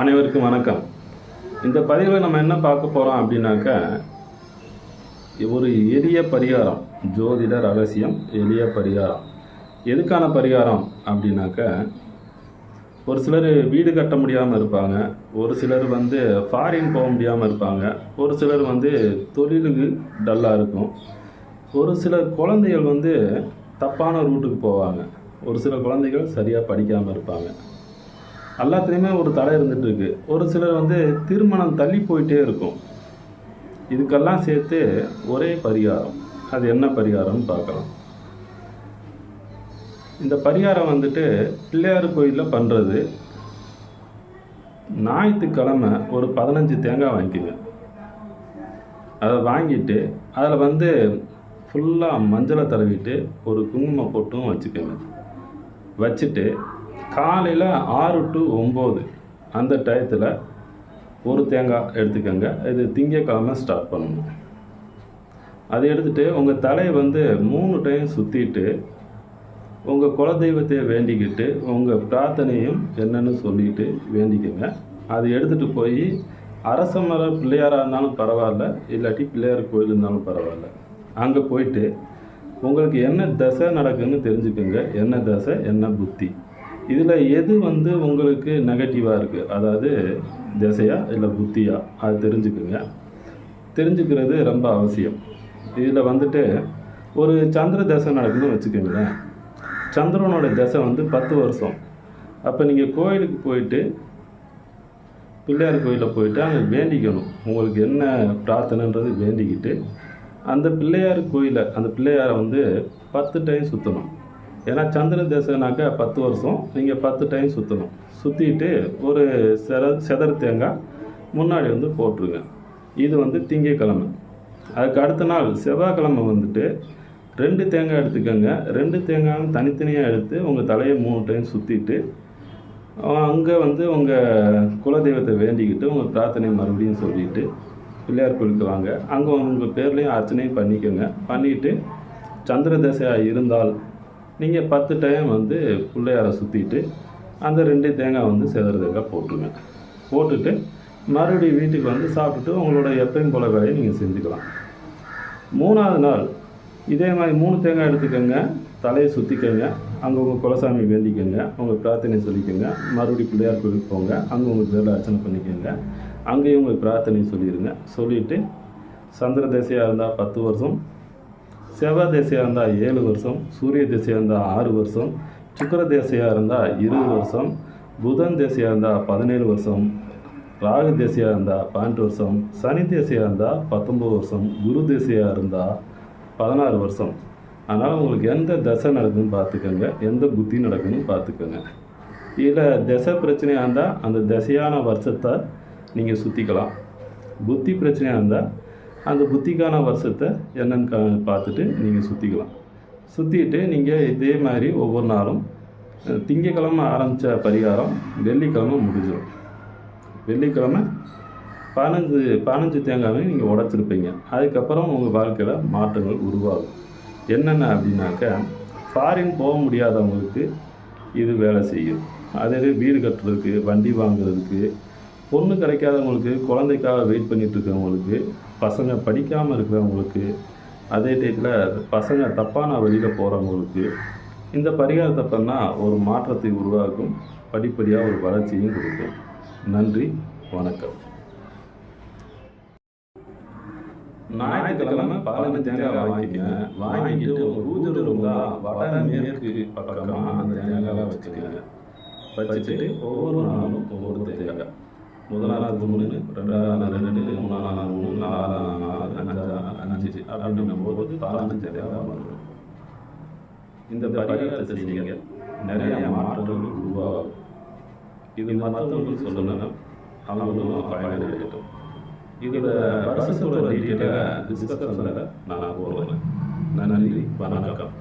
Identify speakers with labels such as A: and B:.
A: அனைவருக்கும் வணக்கம். இந்த பதிவில் நம்ம என்ன பார்க்க போகிறோம் அப்படின்னாக்க ஒரு எளிய பரிகாரம் ஜோதிட ரகசியம் எளிய பரிகாரம். எதுக்கான பரிகாரம் அப்படின்னாக்க ஒரு சிலர் வீடு கட்ட முடியாமல் இருப்பாங்க ஒரு சிலர் வந்து ஃபாரின் போக முடியாமல் இருப்பாங்க ஒரு சிலர் வந்து தொழிலுக்கு டல்லாக இருக்கும். ஒரு சில குழந்தைகள் வந்து தப்பான ரூட்டுக்கு போவாங்க. ஒரு சில குழந்தைகள் சரியாக படிக்காமல் இருப்பாங்க. எல்லாத்துலேயுமே ஒரு தடை இருந்துகிட்டு இருக்கு ஒரு சிலர் வந்து திருமணம் தள்ளி போயிட்டே இருக்கும். இதுக்கெல்லாம் சேர்த்து ஒரே பரிகாரம். அது என்ன பரிகாரம்னு பார்க்கலாம். இந்த பரிகாரம் வந்துட்டு பிள்ளையார் கோயிலில் பண்ணுறது ஞாயிற்றுக்கிழமை ஒரு பதினஞ்சு தேங்காய் வாங்கிக்குங்க. அதை வாங்கிட்டு அதில் வந்து ஃபுல்லாக மஞ்சளை தடவிட்டு ஒரு குங்குமம் போட்டும் வச்சுக்கோங்க. வச்சுட்டு காலையில் ஆறு டு ஒம்பது அந்த டயத்தில் ஒரு தேங்காய் எடுத்துக்கோங்க. இது திங்கக்கிழமை ஸ்டார்ட் பண்ணணும். அதை எடுத்துகிட்டு உங்கள் தலையை வந்து மூணு டைம் சுற்றிட்டு உங்கள் குலதெய்வத்தை வேண்டிக்கிட்டு உங்கள் பிரார்த்தனையும் என்னன்னு சொல்லிட்டு வேண்டிக்கோங்க. அதை எடுத்துகிட்டு போய் அரச மர பிள்ளையாராக இருந்தாலும் பரவாயில்ல இல்லாட்டி பிள்ளையார் கோயில் இருந்தாலும் பரவாயில்ல. அங்கே போயிட்டு உங்களுக்கு என்ன தசை நடக்குன்னு தெரிஞ்சுக்கோங்க. என்ன தசை என்ன புத்தி. இதில் எது வந்து உங்களுக்கு நெகட்டிவாக இருக்குது அதாவது திசையா இல்லை புத்தியா? அது தெரிஞ்சுக்குங்க. தெரிஞ்சுக்கிறது ரொம்ப அவசியம். இதில் வந்துட்டு ஒரு சந்திர தசை நடக்குதுன்னு வச்சுக்கோங்களேன். சந்திரனோட தசை வந்து பத்து வருஷம். அப்போ நீங்கள் கோயிலுக்கு போயிட்டு பிள்ளையார் கோயிலில் போயிட்டு அங்கே வேண்டிக்கணும். உங்களுக்கு என்ன பிரார்த்தனைன்றது வேண்டிக்கிட்டு அந்த பிள்ளையார் கோயிலை அந்த பிள்ளையாரை வந்து பத்து டைம் சுற்றணும் ஏன்னா சந்திர தசைனாக்கா பத்து வருஷம். நீங்கள் பத்து டைம் சுற்றணும் சுற்றிட்டு ஒரு செத செதற தேங்காய் முன்னாடி வந்து போட்டுருங்க. இது வந்து திங்கக்கிழமை. அதுக்கு அடுத்த நாள் செவ்வாய்க்கிழமை வந்துட்டு ரெண்டு தேங்காய் எடுத்துக்கோங்க. ரெண்டு தேங்காயும் தனித்தனியாக எடுத்து உங்கள் தலையை மூணு டைம் சுற்றிட்டு அங்கே வந்து உங்கள் குலதெய்வத்தை வேண்டிக்கிட்டு உங்கள் பிரார்த்தனை மறுபடியும் சொல்லிட்டு பிள்ளையார் கோயிலுக்கு வாங்க. அங்கே உங்கள் பேர்லேயும் அர்ச்சனையும் பண்ணிக்கோங்க. பண்ணிட்டு சந்திர தசையாக இருந்தால் நீங்கள் பத்து டைம் வந்து பிள்ளையாரை சுற்றிட்டு அந்த ரெண்டு தேங்காய் வந்து செதற தேங்காய் போட்டுருங்க போட்டுட்டு மறுபடியும் வீட்டுக்கு வந்து சாப்பிட்டுட்டு உங்களோட எப்பயும் போல வேலையை நீங்கள் செஞ்சுக்கலாம். மூணாவது நாள் இதே மாதிரி மூணு தேங்காய் எடுத்துக்கோங்க தலையை சுற்றிக்கோங்க அங்கே உங்கள் குலசாமி வேண்டிக்கோங்க உங்கள் பிரார்த்தனை சொல்லிக்கோங்க மறுபடியும் பிள்ளையார் கோயிலுக்கு போங்க அங்கே உங்கள் பேரில் அர்ச்சனை பண்ணிக்கோங்க அங்கேயும் உங்கள் பிரார்த்தனை சொல்லிடுங்க சொல்லிவிட்டு சந்திர தசையாக இருந்தால் பத்து வருஷம் செவ்வாய் திசையாக இருந்தால் ஏழு வருஷம் சூரிய திசையாக இருந்தால் ஆறு வருஷம் சுக்கர திசையாக இருந்தால் இருபது வருஷம் புதன் திசையாக இருந்தால் பதினேழு வருஷம் ராகு திசையாக இருந்தால் பன்னெண்டு வருஷம் சனி திசையாக இருந்தால் பத்தொம்பது வருஷம் குரு திசையாக இருந்தால் பதினாறு வருஷம். அதனால் உங்களுக்கு எந்த தசை நடக்குதுன்னு பார்த்துக்கோங்க. எந்த புத்தி நடக்குதுன்னு பார்த்துக்கோங்க. இதில் திசை பிரச்சனையாக இருந்தால் அந்த திசையான வருஷத்தை நீங்கள் சுற்றிக்கலாம் புத்தி பிரச்சனையாக இருந்தால் அந்த புத்திக்கான வருஷத்தை என்னென்னு கா பார்த்துட்டு நீங்கள் சுற்றிக்கலாம் சுற்றிட்டு நீங்கள் இதே மாதிரி ஒவ்வொரு நாளும் திங்கக்கிழமை திங்கட்கிழமை ஆரம்பித்த பரிகாரம் வெள்ளிக்கிழமை முடிஞ்சிடும். வெள்ளிக்கிழமை பதினஞ்சு பதினஞ்சு தேங்காயும் நீங்கள் உடச்சிருப்பீங்க. அதுக்கப்புறம் உங்கள் வாழ்க்கையில் மாற்றங்கள் உருவாகும். என்னென்ன அப்படின்னாக்கா ஃபாரின் போக முடியாதவங்களுக்கு இது வேலை செய்யும். அதே வீடு கட்டுறதுக்கு வண்டி வாங்குறதுக்கு பொண்ணு கிடைக்காதவங்களுக்கு குழந்தைக்காக வெயிட் பண்ணிகிட்ருக்கவங்களுக்கு பசங்க படிக்காமல் இருக்கிறவங்களுக்கு அதே டயத்தில் பசங்க தப்பான வழியில் போகிறவங்களுக்கு இந்த பரிகாரத்தை பண்ணால் ஒரு மாற்றத்தை உருவாக்கும் படிப்படியாக ஒரு வளர்ச்சியும் கொடுக்கும். நன்றி வணக்கம். ஞாயிற்றுக்கிழமை பதினஞ்சு தேங்காய் வாங்கிக்கங்க வாங்கிட்டு உங்க பூஜை ரூம் தான் வட மேற்கு பக்கமாக அந்த தேங்காய் வச்சுக்கோங்க. வச்சுட்டு ஒவ்வொரு நாளும் ஒவ்வொரு தேங்காய். முதல் நாள் மூணு ரெண்டாவது நாள் ரெண்டு மூணாவது அப்படின்னும் போது பதினஞ்சு தேங்காய் வந்துடும் இந்த பரிகாரத்தை செய்யுங்க. நிறைய மாற்றங்கள் உருவாகும். இது மற்றவங்களுக்கு சொல்லணும் அவங்களும் பயனடையட்டும் இதில் வருஷத்தோட டீட்டெயிலாக டிஸ்கஷனில் நான் போடுவேன் நன்றி வணக்கம்.